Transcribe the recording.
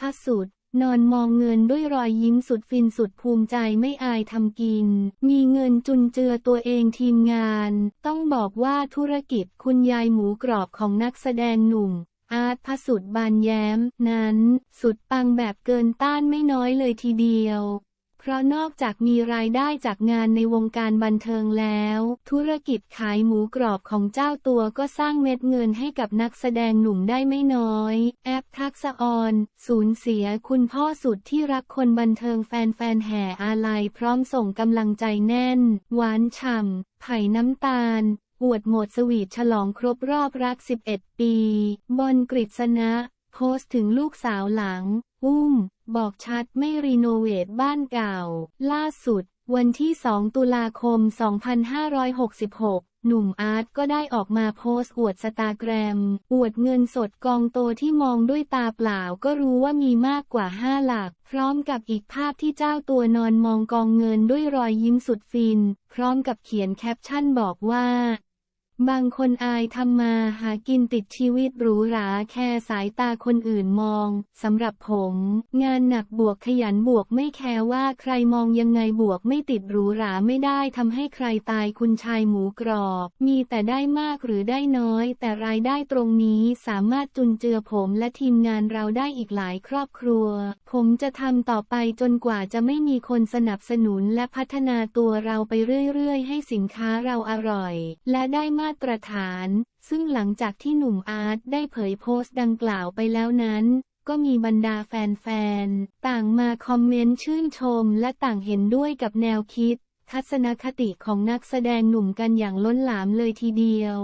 พสุดนอนมองเงินด้วยรอยยิ้มสุดฟินสุดภูมิใจไม่อายทำกิน มีเงินจุนเจือตัวเองทีมงาน ต้องบอกว่าธุรกิจคุณยายหมูกรอบของนักแสดงหนุ่ม อาร์ตพสุดบานแย้ม นั้น สุดปังแบบเกินต้านไม่น้อยเลยทีเดียว เพราะนอกจากมีรายได้จากงานในวงการบันเทิงแล้ว ธุรกิจขายหมูกรอบของเจ้าตัวก็สร้างเม็ดเงินให้กับนักแสดงหนุ่มได้ไม่น้อย แอปทักษออนสูญเสียคุณพ่อสุดที่รักคนบันเทิงแฟนๆแห่อาลัยพร้อมส่งกำลังใจแน่น หวานฉ่ำไผ่น้ำตาลอวดโหมดสวีทฉลองครบรอบรัก 11 ปี บอลกฤษณะ โพสต์ถึงลูกสาวหลัง อุ้ม บอกชัดไม่รีโนเวทบ้านเก่า ล่าสุด วันที่ 2 ตุลาคม 2566 หนุ่มอาร์ตก็ได้ออกมาโพสต์อวดสตาแกรม อวดเงินสดกองโตที่มองด้วยตาเปล่าก็รู้ว่ามีมากกว่า 5 หลัก พร้อมกับอีกภาพที่เจ้าตัวนอนมองกองเงินด้วยรอยยิ้มสุดฟิน พร้อมกับเขียนแคปชั่นบอกว่า บางคนอายทำมาหากินติดชีวิตหรูหราแค่สายตาคนอื่นมอง สำหรับผม งานหนักบวกขยันบวกไม่แคร์ว่าใครมองยังไงบวกไม่ติดหรูหราไม่ได้ทำให้ใครตายคุณชายหมูกรอบ มีแต่ได้มากหรือได้น้อย แต่รายได้ตรงนี้สามารถจุนเจือผมและทีมงานเราได้อีกหลายครอบครัว ผมจะทำต่อไปจนกว่าจะไม่มีคนสนับสนุนและพัฒนาตัวเราไปเรื่อยๆ ให้สินค้าเราอร่อย และได้มาตรฐาน ซึ่งหลังจากที่หนุ่มอาร์ตได้เผยโพสต์ดังกล่าวไปแล้วนั้น ก็มีบรรดาแฟนๆ ต่างมาคอมเมนต์ชื่นชมและต่างเห็นด้วยกับแนวคิด ทัศนคติของนักแสดงหนุ่มกันอย่างล้นหลามเลยทีเดียว